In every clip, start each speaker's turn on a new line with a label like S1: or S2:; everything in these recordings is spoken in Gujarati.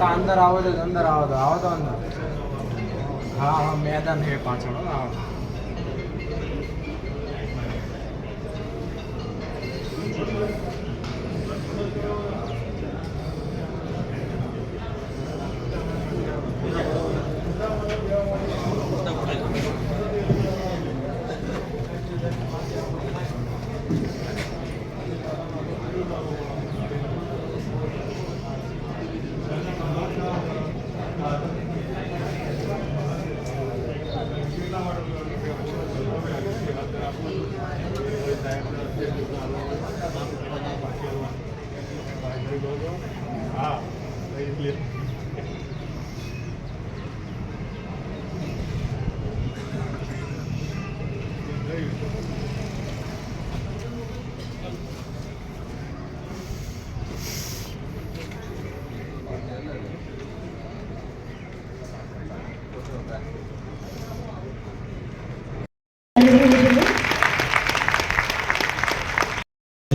S1: કા અંદર આવો તો અંદર આવો તો આવો તો અંદર. હા હા, મેદાન હે પાછળ આવો.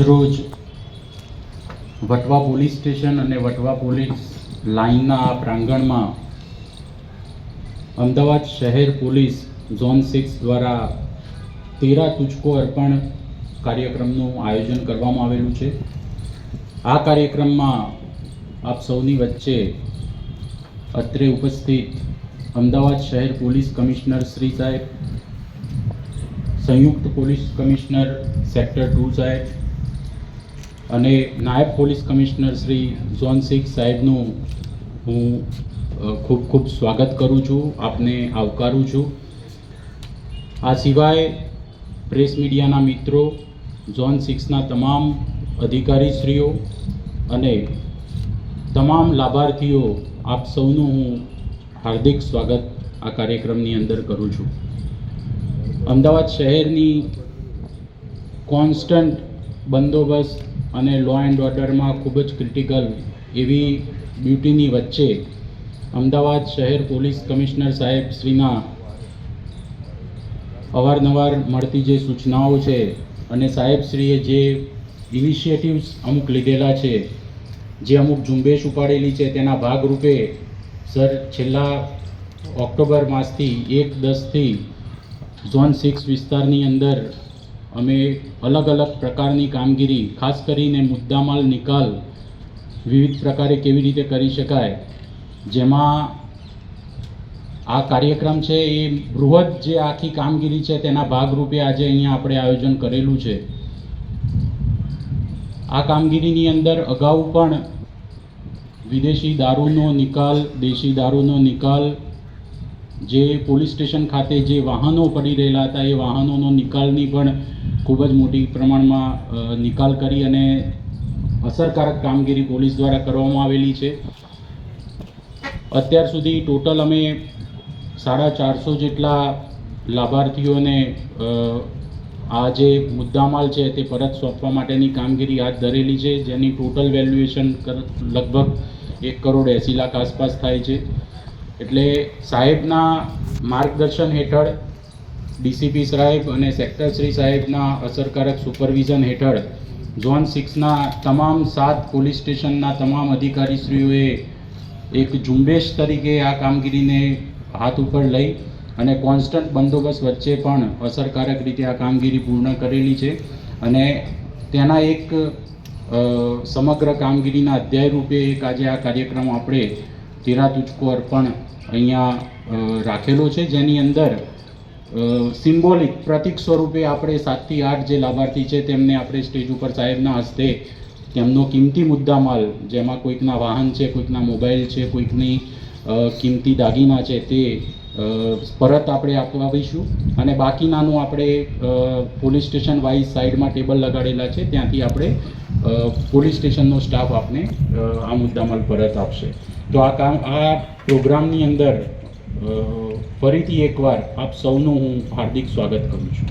S2: રોજ વટવા પોલીસ સ્ટેશન અને વટવા પોલીસ લાઇનના પ્રાંગણમાં અમદાવાદ શહેર પોલીસ ઝોન સિક્સ દ્વારા તેરા તુચકો અર્પણ કાર્યક્રમનું આયોજન કરવામાં આવેલું છે. આ કાર્યક્રમમાં આપ સૌની વચ્ચે અત્રે ઉપસ્થિત અમદાવાદ શહેર પોલીસ કમિશનર શ્રી સાહેબ, સંયુક્ત પોલીસ કમિશનર સેક્ટર ટુ સાહેબ અને નાયબ police commissioner Shri zone six સાહેબનું હું ખૂબ ખૂબ સ્વાગત કરું છું, આપને આવકારું છું. આ સિવાય પ્રેસ મીડિયાના મિત્રો, ઝોન સિક્સના તમામ અધિકારીશ્રીઓ અને તમામ લાભાર્થીઓ, આપ સૌનું હું હાર્દિક સ્વાગત આ કાર્યક્રમની અંદર કરું છું. અમદાવાદ શહેરની કોન્સ્ટન્ટ બંદોબસ્ત અને લો એન્ડ ઓર્ડરમાં ખૂબ જ ક્રિટિકલ એવી ડ્યુટીની વચ્ચે અમદાવાદ શહેર પોલીસ કમિશનર સાહેબ શ્રીના અવારનવાર મળતી જે સૂચનાઓ છે અને સાહેબશ્રીએ જે ઇનિશિયેટિવ્સ અમુક લીધેલા છે, જે અમુક ઝુંબેશ ઉપાડેલી છે, તેના ભાગરૂપે સર, છેલ્લા ઓક્ટોબર માસથી એક દસથી ઝોન સિક્સ વિસ્તારની અંદર અમે અલગ અલગ પ્રકારની કામગીરી, ખાસ કરીને મુદ્દામાલ નિકાલ, વિવિધ પ્રકારે કેવી રીતે કરી શકાય, જેમાં આ કાર્યક્રમ છે એ બૃહદ જે આખી કામગીરી છે તેના ભાગરૂપે આજે અહીંયા આપણે આયોજન કરેલું છે. આ કામગીરીની અંદર અગાઉ પણ વિદેશી દારૂનો નિકાલ, દેશી દારૂનો નિકાલ જે પોલીસ સ્ટેશન ખાતે જે વાહનો પડી રહેલા હતા, એ વાહનોનો નિકાલની પણ ખૂબ જ મોટી પ્રમાણમાં નિકાલ કરી અને અસરકારક કામગીરી પોલીસ દ્વારા કરવામાં આવેલી છે. અત્યાર સુધી ટોટલ અમે સાડા ચારસો જેટલા લાભાર્થીઓને આ જે મુદ્દામાલ છે તે પરત સોંપવા માટેની કામગીરી હાથ ધરેલી છે, જેની ટોટલ વેલ્યુએશન લગભગ એક કરોડ એંસી લાખ આસપાસ થાય છે. એટલે સાહેબના માર્ગદર્શન હેઠળ ડીસીપી સાહેબ અને સેક્ટર શ્રી સાહેબના અસરકારક સુપરવિઝન હેઠળ ઝોન સિક્સના તમામ સાત પોલીસ સ્ટેશનના તમામ અધિકારીશ્રીઓએ એક ઝુંબેશ તરીકે આ કામગીરીને હાથ ઉપર લઈ અને કોન્સ્ટન્ટ બંદોબસ્ત વચ્ચે પણ અસરકારક રીતે આ કામગીરી પૂર્ણ કરેલી છે. અને તેના એક સમગ્ર કામગીરીના અધ્યાય રૂપે એક આજે આ કાર્યક્રમ આપણે તેરા તુચકો અર્પણ અહીંયા રાખેલો છે, જેની અંદર સિમ્બોલિક પ્રતિક સ્વરૂપે આપણે સાતથી આઠ જે લાભાર્થી છે, તેમને આપણે સ્ટેજ ઉપર સાહેબના હસ્તે તેમનો કિંમતી મુદ્દામાલ, જેમાં કોઈકના વાહન છે, કોઈકના મોબાઈલ છે, કોઈકની કિંમતી દાગીના છે, તે પરત આપણે આપવાવીશું. અને બાકીનાનું આપણે પોલીસ સ્ટેશન વાઇઝ સાઈડમાં ટેબલ લગાડેલા છે, ત્યાંથી આપણે પોલીસ સ્ટેશનનો સ્ટાફ આપને આ મુદ્દામાલ પરત આપશે. તો આ કામ, આ પ્રોગ્રામની અંદર ફરીથી એકવાર આપ સૌનું હું હાર્દિક સ્વાગત કરું છું.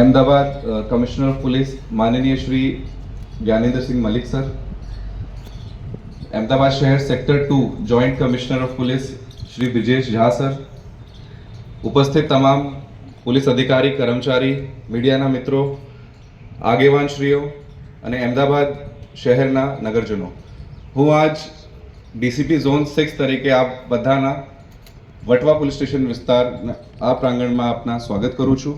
S3: અમદાવાદ કમિશનર પોલીસ માનનીય શ્રી જ્ઞાનેન્દ્રસિંહ મલિક સર, અમદાવાદ શહેર sector two joint commissioner of police Shri Brijesh Jha sir, ઉપસ્થિત તમામ પોલીસ અધિકારી, કર્મચારી, મીડિયાના મિત્રો આગેવાન શ્રીઓ અને અમદાવાદ શહેરના નગરજનો. હું આજ ડીસીપી ઝોન સિક્સ તરીકે આપ બધાના વટવા પોલીસ સ્ટેશન વિસ્તાર આ પ્રાંગણમાં આપના સ્વાગત કરું છું.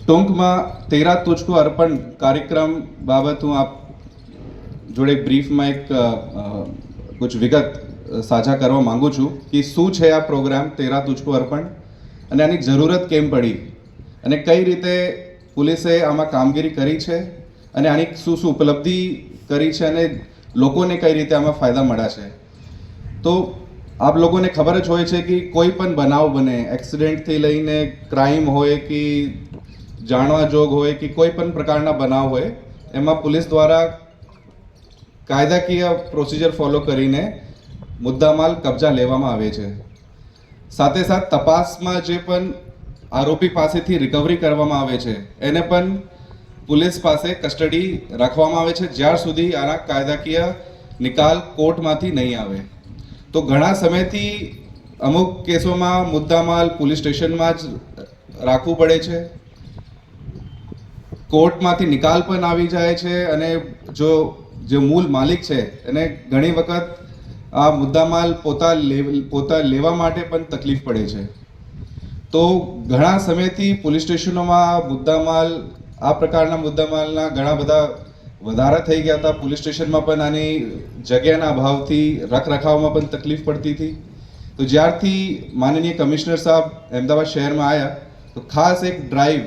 S3: ટૂંકમાં તેરા તુજકો અર્પણ કાર્યક્રમ બાબત હું આપ જોડે બ્રીફમાં એક કુછ વિગત સાજા કરવા માંગુ છું કે શું છે આ પ્રોગ્રામ તેરા તુજકો અર્પણ અને આની જરૂરત કેમ પડી અને કઈ રીતે પોલીસે આમાં કામગીરી કરી છે અને આની શું શું ઉપલબ્ધિ કરી છે અને લોકોને કઈ રીતે આમાં ફાયદા મળ્યા છે તો આપ લોકોને ખબર જ હોય છે કે કોઈ પણ બનાવ બને, એક્સિડન્ટથી લઈને ક્રાઇમ હોય કે જાણવા જોગ હોય કે કોઈ પણ પ્રકારના બનાવ હોય, એમાં પોલીસ દ્વારા કાયદાકીય પ્રોસિજર ફોલો કરીને મુદ્દામાલ કબજા લેવામાં આવે છે. સાથે સાથ તપાસમાં જે પણ આરોપી પાસેથી રિકવરી કરવામાં આવે છે, એને પણ પોલીસ પાસે કસ્ટડી રાખવામાં આવે છે. જ્યાર સુધી આના કાયદાકીય નિકાલ કોર્ટમાંથી નહીં આવે. તો ઘણા સમયથી અમુક કેસોમાં મુદ્દામાલ પોલીસ સ્ટેશનમાં જ રાખવું પડે છે. કોર્ટમાંથી નિકાલ પણ આવી જાય છે અને જો, જે મૂળ માલિક છે, એને ઘણી વખત આ મુદ્દામાલ પોતા પોતા લેવા માટે પણ તકલીફ પડે છે. તો ઘણા સમયથી પોલીસ સ્ટેશનોમાં મુદ્દામાલ આ પ્રકારના મુદ્દામાલના ઘણા બધા વધારા થઈ ગયા હતા. પોલીસ સ્ટેશનમાં પણ આની જગ્યાના અભાવથી, રખરખાવમાં પણ તકલીફ પડતી હતી. તો જ્યારથી માનનીય કમિશનર સાહેબ અમદાવાદ શહેરમાં આવ્યા તો ખાસ એક ડ્રાઈવ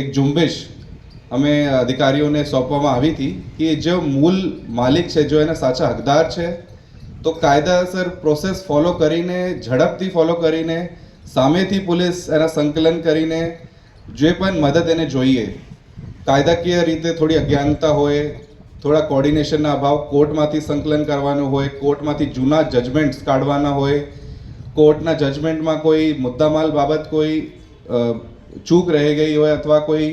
S3: એક ઝુંબેશ અમે અધિકારીઓને સોંપવામાં આવી હતી કે જે મૂળ માલિક છે, જો એના સાચા હકદાર છે, તો કાયદાસર પ્રોસેસ ફોલો કરીને, ઝડપથી ફોલો કરીને, સામેથી પોલીસ એના સંકલન કરીને જે પણ મદદ એને જોઈએ, કાયદાકીય રીતે થોડી અજ્ઞાનતા હોય, થોડા કોર્ડિનેશનના અભાવ કોર્ટમાંથી સંકલન કરવાનું હોય કોર્ટમાંથી જૂના જજમેન્ટ્સ કાઢવાના હોય કોર્ટના જજમેન્ટમાં કોઈ મુદ્દામાલ બાબત કોઈ ચૂક રહી ગઈ હોય અથવા કોઈ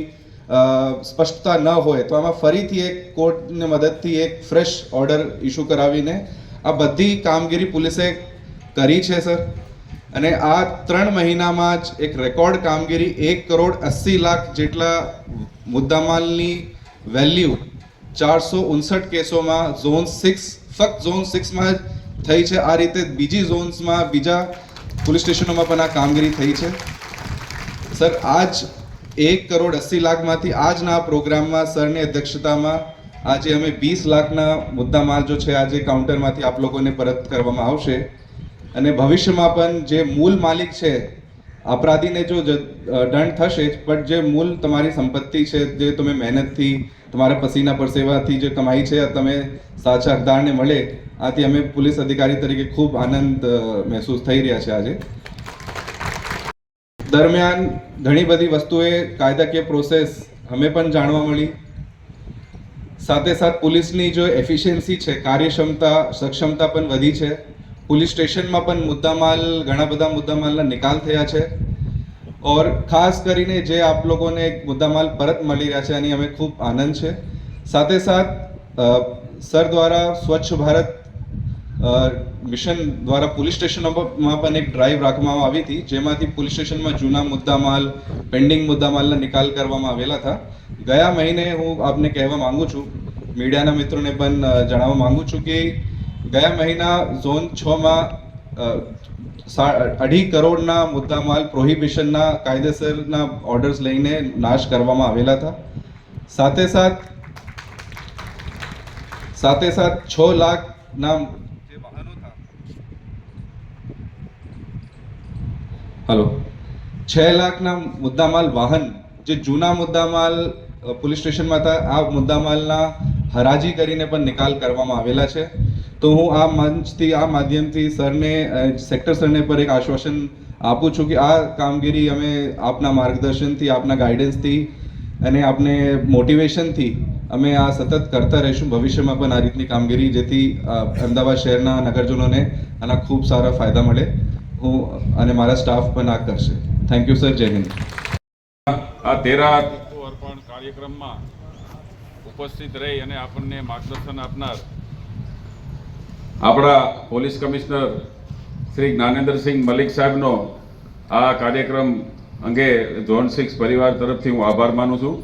S3: સ્પષ્ટતા ન હોય, તો આમાં ફરીથી એક કોર્ટની મદદથી એક ફ્રેશ ઓર્ડર ઇસ્યુ કરાવીને આ બધી કામગીરી પોલીસે કરી છે સર અને આ ત્રણ મહિનામાં જ એક રેકોર્ડ કામગીરી એક કરોડ અસી લાખ જેટલા મુદ્દામાલની વેલ્યુ ચારસો ઉનસઠ કેસોમાં ઝોન સિક્સ, ફક્ત ઝોન સિક્સમાં જ થઈ છે. આ રીતે બીજી ઝોન્સમાં બીજા પોલીસ સ્ટેશનોમાં પણ આ કામગીરી થઈ છે. સર, આજ એક કરોડ અસી લાખમાંથી આજના પ્રોગ્રામમાં સરની અધ્યક્ષતામાં આજે અમે વીસ લાખના મુદ્દામાલ જો છે, આજે કાઉન્ટરમાંથી આપ લોકોને પરત કરવામાં આવશે. અને ભવિષ્યમાં પણ જે મૂળ માલિક છે, અપરાધીને જો દંડ થશે જ, પણ જે મૂળ તમારી સંપત્તિ છે, જે તમે મહેનતથી તમારા પસીના પરસેવાથી જે કમાઈ છે તમે સાચા હકદારને મળે, આથી અમે પોલીસ અધિકારી તરીકે ખૂબ આનંદ મહેસૂસ થઈ રહ્યા છે આજે. દરમિયાન ઘણી બધી વસ્તુએ કાયદાકીય પ્રોસેસ અમે પણ જાણવા મળી. સાથે સાથ પોલીસની જો એફિશિયન્સી છે, કાર્યક્ષમતા, સક્ષમતા પણ વધી છે. પોલીસ સ્ટેશનમાં પણ મુદ્દામાલ, ઘણા બધા મુદ્દામાલના નિકાલ થયા છે. ઓર ખાસ કરીને જે આપ લોકોને એક મુદ્દામાલ પરત મળી રહ્યા છે, એની અમે ખૂબ આનંદ છે. સાથે સાથ સર દ્વારા સ્વચ્છ ભારત મિશન દ્વારા પોલીસ સ્ટેશનોમાં પણ એક ડ્રાઈવ રાખવામાં આવી હતી, જેમાંથી પોલીસ સ્ટેશનમાં જૂના મુદ્દામાલ પેન્ડિંગ મુદ્દામાલના નિકાલ કરવામાં આવેલા હતા. ગયા મહિને હું આપને કહેવા માગું છું, મીડિયાના મિત્રોને પણ જણાવવા માગું છું કે ગયા મહિના ઝોન છમાં અઢી કરોડના મુદ્દામાલ પ્રોહિબિશનના કાયદેસરના ઓર્ડર્સ લઈને નાશ કરવામાં આવેલા હતા. સાથે સાથ સાથે સાથ છ લાખના જે વાહનો હલો. છ લાખના મુદ્દામાલ વાહન, જે જૂના મુદ્દામાલ પોલીસ સ્ટેશનમાં હતા, આ મુદ્દામાલના હરાજી કરીને પણ નિકાલ કરવામાં આવેલા છે. તો હું આ મંચથી, આ માધ્યમથી સરને સેક્ટર સરને પર એક આશ્વાસન આપું છું કે આ કામગીરી અમે આપના માર્ગદર્શનથી, આપના ગાઈડન્સથી અને આપને મોટિવેશનથી અમે આ સતત કરતા રહીશું ભવિષ્યમાં પણ આ રીતની કામગીરી જેથી અમદાવાદ શહેરના નગરજનોને આના ખૂબ સારા ફાયદા મળે. હું અને મારા સ્ટાફ પણ આ કરશે. થેન્ક યુ સર જય હિન્દ.
S4: આ તેરા અર્પણ કાર્યક્રમમાં ઉપસ્થિત રહી અને આપણને માર્ગદર્શન આપનાર આપણા પોલીસ કમિશનર શ્રી જ્ઞાનેન્દ્રસિંહ મલિક સાહેબનો આ કાર્યક્રમ અંગે ઝોન સિક્સ પરિવાર તરફથી હું આભાર માનું છું.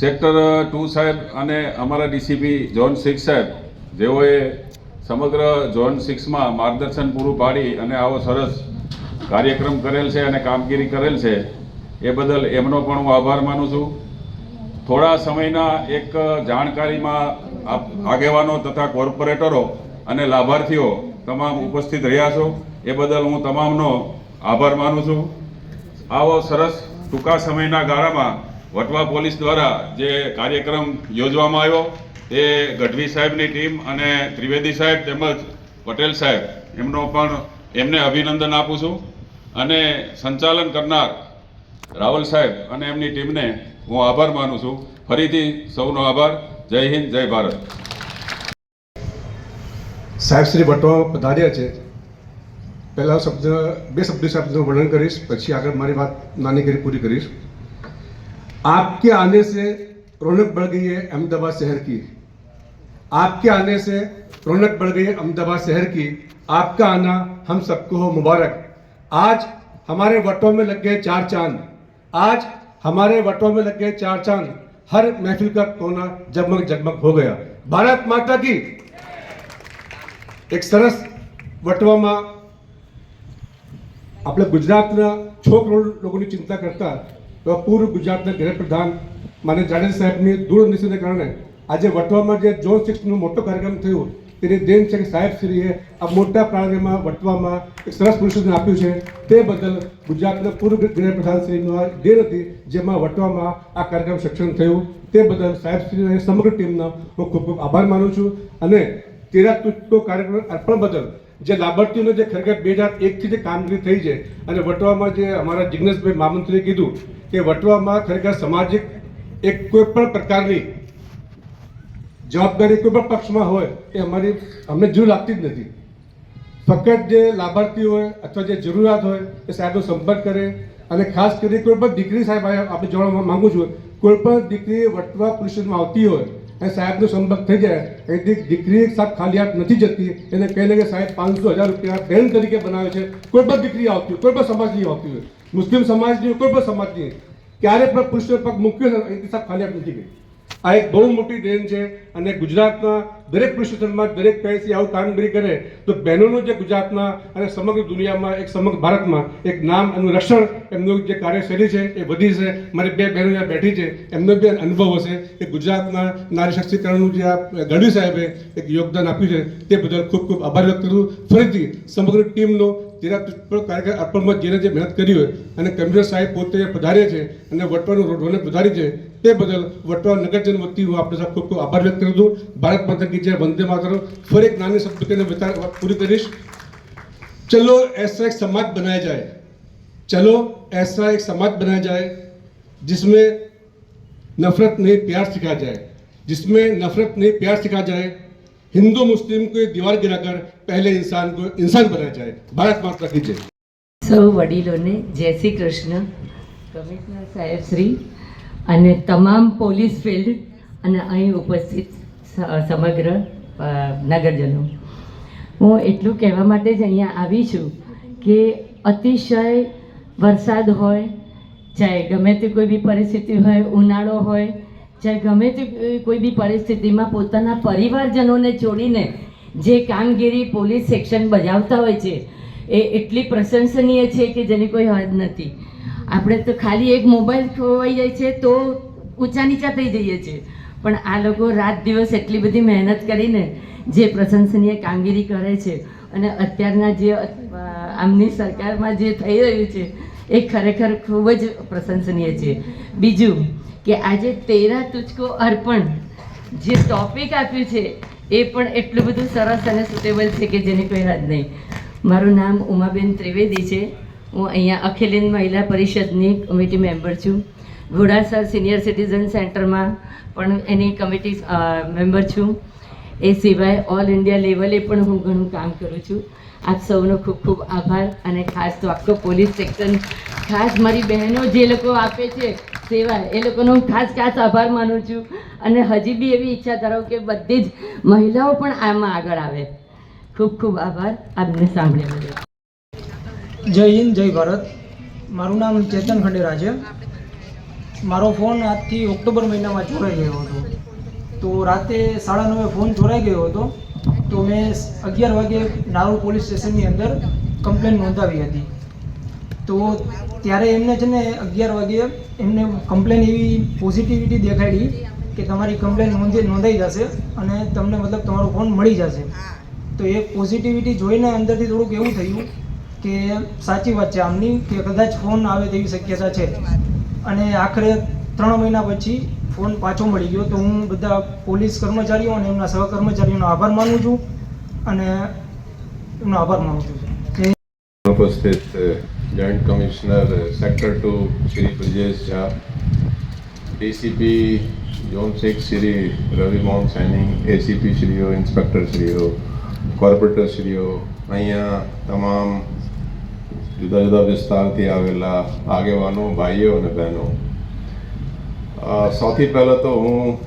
S4: સેક્ટર ટુ સાહેબ અને અમારા ડીસીપી ઝોન સિક્સ સાહેબ, જેઓએ સમગ્ર ઝોન સિક્સમાં માર્ગદર્શન પૂરું પાડી અને આવો સરસ કાર્યક્રમ કરેલ છે અને કામગીરી કરેલ છે, એ બદલ એમનો પણ હું આભાર માનું છું. થોડા સમયના એક જાણકારીમાં આગેવાનો તથા કોર્પોરેટરો અને લાભાર્થીઓ તમામ ઉપસ્થિત રહ્યા છો. એ બદલ હું તમામનો આભાર માનું છું. આવો સરસ ટૂંકા સમયના ગાળામાં વટવા પોલીસ દ્વારા જે કાર્યક્રમ યોજવામાં આવ્યો તે ગઢવી સાહેબની ટીમ અને ત્રિવેદી સાહેબ તેમજ પટેલ સાહેબ, એમનો પણ એમને અભિનંદન આપું છું. અને સંચાલન કરનાર રાવલ સાહેબ અને એમની ટીમને હું આભાર માનું છું. ફરીથી સૌનો આભાર. જય હિન્દ જય ભારત
S5: સાહેબ શ્રી વટવામાં પધાર્યા છે પહેલા શબ્દ બે શબ્દ શબ્દનું વર્ણન કરીશ પછી આગળ મારી વાત નાની કરી પૂરી કરીશ आपके आने से रौनक बढ़ गई है अहमदाबाद शहर की आपके आने से रौनक बढ़ गई है अहमदाबाद शहर की आपका आना हम सबको हो मुबारक आज हमारे वटों में लग गए चार चांद आज हमारे वटों में लग गए चार चांद हर महफिल का कोना जगमग जगमग हो गया भारत माता की એક સરસ વટવામાં આપણે ગુજરાતના છ કરોડ લોકોની ચિંતા કરતા તો પૂર્વ ગુજરાતના ગૃહપ્રધાન માને જાડેજા સાહેબની દૂરદૃષ્ટિને કારણે આજે વટવામાં જે જોન સિક્સનો મોટો કાર્યક્રમ થયો તેની દેન છે કે સાહેબશ્રીએ આ મોટા પ્રાણીમાં વટવામાં એક સરસ પુરસ્કાર આપ્યું છે. તે બદલ ગુજરાતના પૂર્વ ગૃહપ્રધાનશ્રીનો આ દેન હતી, જેમાં વટવામાં આ કાર્યક્રમ સક્ષમ થયું. તે બદલ સાહેબશ્રી અને સમગ્ર ટીમનો હું ખૂબ ખૂબ આભાર માનું છું. અને તેરા તૂટતો કાર્યક્રમ અર્પણ બદલ જે લાભાર્થીઓને જે ખરેખર બે હજાર એકથી જે કામગીરી થઈ છે, અને વટવામાં જે અમારા જિગ્નેશભાઈ મહામંત્રીએ કીધું કે વટવામાં ખરેખર સામાજિક એક કોઈ પણ પ્રકારની જવાબદારી કોઈ પણ પક્ષમાં હોય એ અમારી, અમને જરૂર લાગતી જ નથી. ફક્ત જે લાભાર્થી હોય અથવા જે જરૂરિયાત હોય એ સાહેબનો સંપર્ક કરે અને ખાસ કરીને કોઈ પણ દીકરી સાહેબ આપણે જોવા માગું છું, કોઈ પણ દીકરી વટવા પુરુષમાં આવતી હોય અને સાહેબનો સંપર્ક થઈ જાય એથી દીકરી સાહેબ ખાલી હાથ નથી જતી, એને કહીને કે સાહેબ પાંચસો હજાર રૂપિયા બેન તરીકે બનાવે છે, કોઈ પણ દીકરી આવતી હોય, કોઈ પણ સમાજની આવતી હોય, મુસ્લિમ સમાજની કોઈ પણ સમાજની ક્યારે પણ પુરુષો પગ મૂક્યો છે એથી સાહેબ ખાલી હાથ નથી ગઈ. આ એક બહુ મોટી દેન છે અને ગુજરાતના દરેક સ્ટેશનમાં દરેક કહેશે આવું કામગીરી કરે તો બહેનોનું જે ગુજરાતમાં અને સમગ્ર દુનિયામાં એક સમગ્ર ભારતમાં એક નામ એનું રક્ષણ, એમનું જે કાર્યશૈલી છે એ વધી છે. મારી બે બહેનો ત્યાં બેઠી છે. એમનો બી અનુભવ હશે કે ગુજરાતના નારી સશક્તિકરણનું જે આ ગઢવી સાહેબે એક યોગદાન આપ્યું છે તે બદલ ખૂબ ખૂબ આભાર વ્યક્ત કરું. ફરીથી સમગ્ર ટીમનો જેના કાર્યક્રમ અર્પણમાં જેને જે મહેનત કરી હોય અને કમિશનર સાહેબ પોતે પધારે છે અને વટવાનું રોડને પધારી છે તે બદલ વટવા નગરજન વતી હું આપણે સાહેબ ખૂબ ખૂબ આભાર વ્યક્ત કરું છું ભારત માતા કી જય વંદે માતરમ ફરી એક નાની શબ્દ કહીને વિચાર પૂરી કરીશ चलो ऐसा एक समाज बनाया जाए चलो ऐसा एक समाज बनाया जाए जिसमें नफरत नहीं प्यार सिखाया जाए जिसमें नफरत नहीं प्यार सिखाया जाए हिंदू मुस्लिम को एक दीवार गिराकर पहले इंसान को इंसान बनाया जाए भारत माता की जय
S6: સૌ વડીલોને જય શ્રી કૃષ્ણ કમિશનર સાહેબ શ્રી અને તમામ પોલીસ ફિલ્ડ અને અહીં ઉપસ્થિત સમગ્ર નગરજનો. હું એટલું કહેવા માટે જ અહીંયા આવી છું કે અતિશય વરસાદ હોય, ચાહે ગમે તે કોઈ બી પરિસ્થિતિ હોય, ઉનાળો હોય, ચાહે ગમે તે કોઈ બી પરિસ્થિતિમાં પોતાના પરિવારજનોને છોડીને જે કામગીરી પોલીસ સેક્શન બજાવતા હોય છે, એ એટલી પ્રશંસનીય છે કે જેની કોઈ હદ નથી. આપણે તો ખાલી એક મોબાઈલ ખોવાઈ જાય છે તો ઊંચા નીચા થઈ જઈએ છીએ. પણ આ લોકો રાત દિવસ એટલી બધી મહેનત કરીને જે પ્રશંસનીય કામગીરી કરે છે અને અત્યારના જે આમની સરકારમાં જે થઈ રહ્યું છે, એ ખરેખર ખૂબ જ પ્રશંસનીય છે. બીજું કે આજે તેરા તુચકો અર્પણ જે ટોપિક આપ્યું છે, એ પણ એટલું બધું સરસ અને સુટેબલ છે કે જેની કોઈ હદ નહીં. મારું નામ ઉમાબેન ત્રિવેદી છે. હું અહીંયા અખિલ હિન્દ મહિલા પરિષદની કમિટી મેમ્બર છું. ઘોડાસર સિનિયર સિટીઝન સેન્ટરમાં પણ એની કમિટી મેમ્બર છું. એ સિવાય ઓલ ઇન્ડિયા લેવલે પણ હું ઘણું કામ કરું છું. આપ સૌનો ખૂબ ખૂબ આભાર અને ખાસ તો આખો પોલીસ સેક્શન, ખાસ મારી બહેનો જે લોકો આપે છે, સેવા, એ લોકોનો હું ખાસ ખાસ આભાર માનું છું. અને હજી બી એવી ઈચ્છા ધરાવું કે બધી જ મહિલાઓ પણ આમાં આગળ આવે. ખૂબ ખૂબ આભાર. આપને સાંભળ્યા
S7: જય હિન્દ, જય ભારત. મારું નામ ચેતન ખંડેરા છે. મારો ફોન આજથી ઓક્ટોબર મહિનામાં ચોરાઈ ગયો હતો. તો રાતે સાડા નવે ફોન ચોરાઈ ગયો હતો. તો મેં અગિયાર વાગે નારોલ પોલીસ સ્ટેશનની અંદર કમ્પ્લેન નોંધાવી હતી. તો ત્યારે એમને છે ને અગિયાર વાગે એમને કમ્પ્લેન એવી પોઝિટિવિટી દેખાડી કે તમારી કમ્પ્લેન નોંધી, નોંધાઈ જશે અને તમને મતલબ તમારો ફોન મળી જશે. તો એ પોઝિટિવિટી જોઈને અંદરથી થોડુંક એવું થયું કે સાચી વાત છે આમની, કે કદાચ ફોન આવે તેવી શક્યતા છે. અને આખરે ત્રણ મહિના પછી ફોન પાછો મળી ગયો, તો હું બધા પોલીસ કર્મચારીઓ અને એમના સહકર્મચારીઓનો આભાર માનું છું અને એમનો આભાર માનું છું.
S8: ઉપસ્થિત joint commissioner sector two Shri Brijesh Jha DCP zone six Shri Ravi Mohan Saini ACP શ્રીઓ inspector શ્રીઓ કોર્પોરેટર શ્રીઓ અહીંયા તમામ જુદા જુદા વિસ્તારથી આવેલા આગેવાનો, ભાઈઓ અને બહેનો. સૌથી પહેલાં તો હું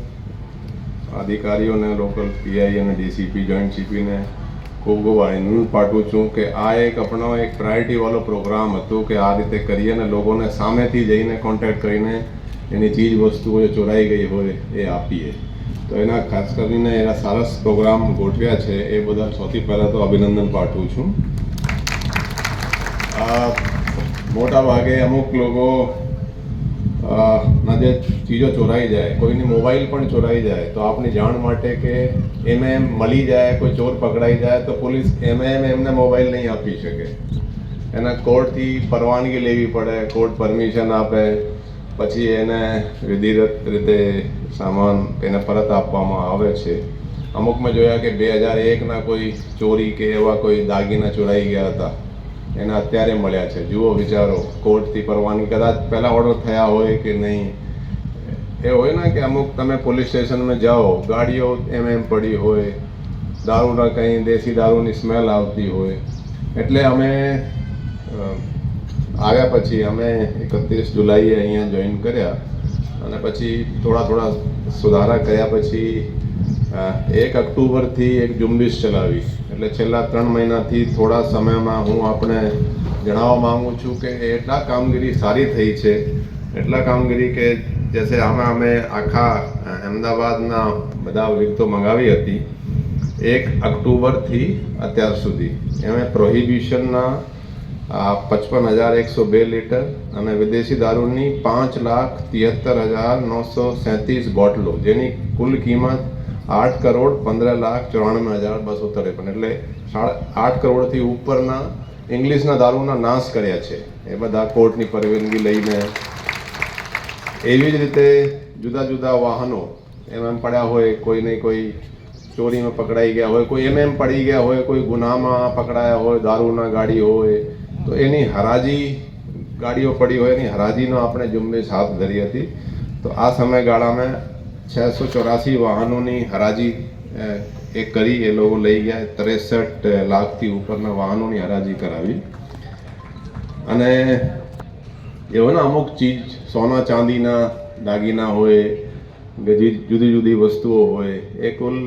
S8: અધિકારીઓને, લોકલ પીઆઈ અને ડીસીપી, જોઈન્ટ સીપીને ખૂબ ખૂબ આનંદ પાઠવું છું કે આ એક આપણો એક પ્રાયોરિટીવાળો પ્રોગ્રામ હતો કે આ રીતે કરીએ અને લોકોને સામેથી જઈને કોન્ટેક્ટ કરીને એની ચીજ વસ્તુઓ જે ચોરાઈ ગઈ હોય એ આપીએ. તો એના ખાસ કરીને એના સરસ પ્રોગ્રામ ગોઠવ્યા છે, એ બદલ સૌથી પહેલાં તો અભિનંદન પાઠવું છું. મોટા ભાગે અમુક લોકો ના જે ચીજો ચોરાઈ જાય, કોઈની મોબાઈલ પણ ચોરાઈ જાય, તો આપની જાણ માટે કે એમ એમ મળી જાય, કોઈ ચોર પકડાઈ જાય, તો પોલીસ એમ એમ એમને મોબાઈલ નહીં આપી શકે. એના કોર્ટથી પરવાનગી લેવી પડે, કોર્ટ પરમિશન આપે પછી એને વિધિરત રીતે સામાન એને પરત આપવામાં આવે છે. અમુક મેં જોયા કે બે હજાર એકના કોઈ ચોરી કે એવા કોઈ દાગીના ચોરાઈ ગયા હતા. એના અત્યારે મળ્યા છે. જુઓ વિચારો, કોર્ટથી પરવાની કદાચ પહેલાં ઓર્ડર થયા હોય કે નહીં. એ હોય ને કે અમુક તમે પોલીસ સ્ટેશનમાં જાઓ, ગાડીઓ એમ એમ પડી હોય, દારૂના કંઈ દેશી દારૂની સ્મેલ આવતી હોય. એટલે અમે આવ્યા પછી અમે એકત્રીસ જુલાઈએ અહીંયા જોઈન કર્યા અને પછી થોડા થોડા સુધારા કર્યા પછી એક ઓક્ટોબરથી એક ઝુંબેશ ચલાવી. એટલે છેલ્લા ત્રણ મહિનાથી થોડા સમયમાં હું આપણે જણાવવા માગું છું કે એટલા કામગીરી સારી થઈ છે, એટલા કામગીરી કે જેસે આમાં અમે આખા અમદાવાદના બધા વિગતો મંગાવી હતી, એક ઓક્ટોબરથી અત્યાર સુધી. એમાં પ્રોહિબિશનના પચપન હજાર એકસો બે લીટર અને વિદેશી દારૂની પાંચ લાખ તિહત્તર હજાર નવસો સેંત્રીસ બોટલો, જેની કુલ કિંમત આઠ કરોડ પંદર લાખ ચોરાણું હજાર બસો ત્રેપન. એટલે સાડા આઠ કરોડથી ઉપરના ઇંગ્લિશના દારૂના નાશ કર્યા છે. એ બધા કોર્ટની પરવાનગી લઈને એવી જ રીતે જુદા જુદા વાહનો એમ એમ પડ્યા હોય, કોઈ નહીં કોઈ ચોરીમાં પકડાઈ ગયા હોય, કોઈ એમ એમ પડી ગયા હોય, કોઈ ગુનામાં પકડાયા હોય, દારૂના ગાડી હોય તો એની હરાજી ગાડીઓ પડી હોય, એની હરાજીનો આપણે ઝુંબેશ હાથ ધરી હતી. તો આ સમયગાળામાં છસો ચોરાસી વાહનોની હરાજી એ કરી એ લોકો લઈ ગયા. ત્રેસઠ લાખથી ઉપરના વાહનોની હરાજી કરાવી. અને એવો ને અમુક ચીજ, સોના ચાંદીના દાગીના હોય જુદી જુદી વસ્તુઓ હોય, એ કુલ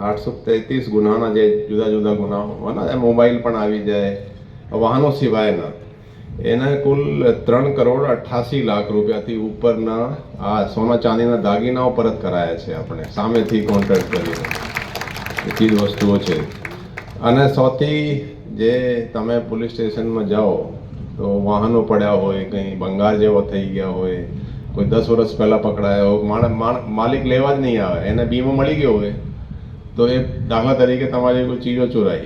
S8: આઠસો તેત્રીસ ગુનાના જે જુદા જુદા ગુનાઓ હોય ને મોબાઈલ પણ આવી જાય. વાહનો સિવાયના એના કુલ ત્રણ કરોડ અઠ્ઠાસી લાખ રૂપિયાથી ઉપરના આ સોના ચાંદીના દાગીનાઓ પરત કરાયા છે આપણે, સામેથી કોન્ટ્રાક્ટ કરીને. ચીજ વસ્તુઓ છે. અને સૌથી જે તમે પોલીસ સ્ટેશનમાં જાઓ, તો વાહનો પડ્યા હોય, કંઈ ભંગાર જેવો થઈ ગયા હોય, કોઈ દસ વર્ષ પહેલાં પકડાયા હોય, માણ- માણ- માલિક લેવા જ નહીં આવે, એને બીમો મળી ગયો હોય, તો એ દાખલા તરીકે તમારી કોઈ ચીજો ચોરાઈ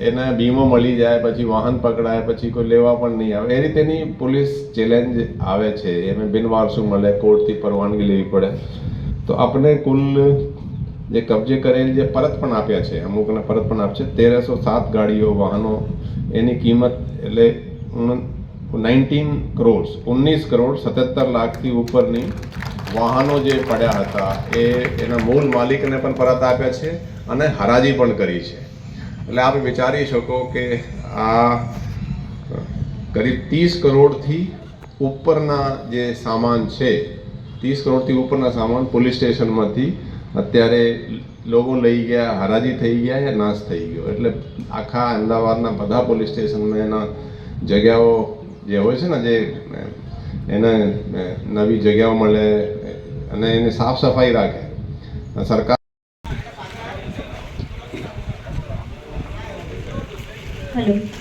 S8: એને બીમો મળી જાય, પછી વાહન પકડાય, પછી કોઈ લેવા પણ નહીં આવે. એ રીતેની પોલીસ ચેલેન્જ આવે છે. એને બિનવારસું મળે, કોર્ટથી પરવાનગી લેવી પડે. તો આપણે કુલ જે કબજે કરેલ જે પરત પણ આપ્યા છે, અમુકને પરત પણ આપશે તેરસો સાત ગાડીઓ, વાહનો, એની કિંમત એટલે નાઇન્ટીન કરોડ્સ ઓગણીસ કરોડ સત્તર લાખથી ઉપરની વાહનો જે પડ્યા હતા, એ એના મૂળ માલિકને પણ પરત આપ્યા છે અને હરાજી પણ કરી છે. એટલે આપ વિચારી શકો કે આ કરીબ ત્રીસ કરોડથી ઉપરના જે સામાન છે, ત્રીસ કરોડથી ઉપરના સામાન પોલીસ સ્ટેશનમાંથી અત્યારે લોકો લઈ ગયા, હરાજી થઈ ગયા યા નાશ થઈ ગયો. એટલે આખા અમદાવાદના બધા પોલીસ સ્ટેશનમાં એના જગ્યાઓ જે હોય છે ને, જે એને નવી જગ્યાઓ મળે અને એને સાફ સફાઈ રાખે. સરકાર
S9: Claro.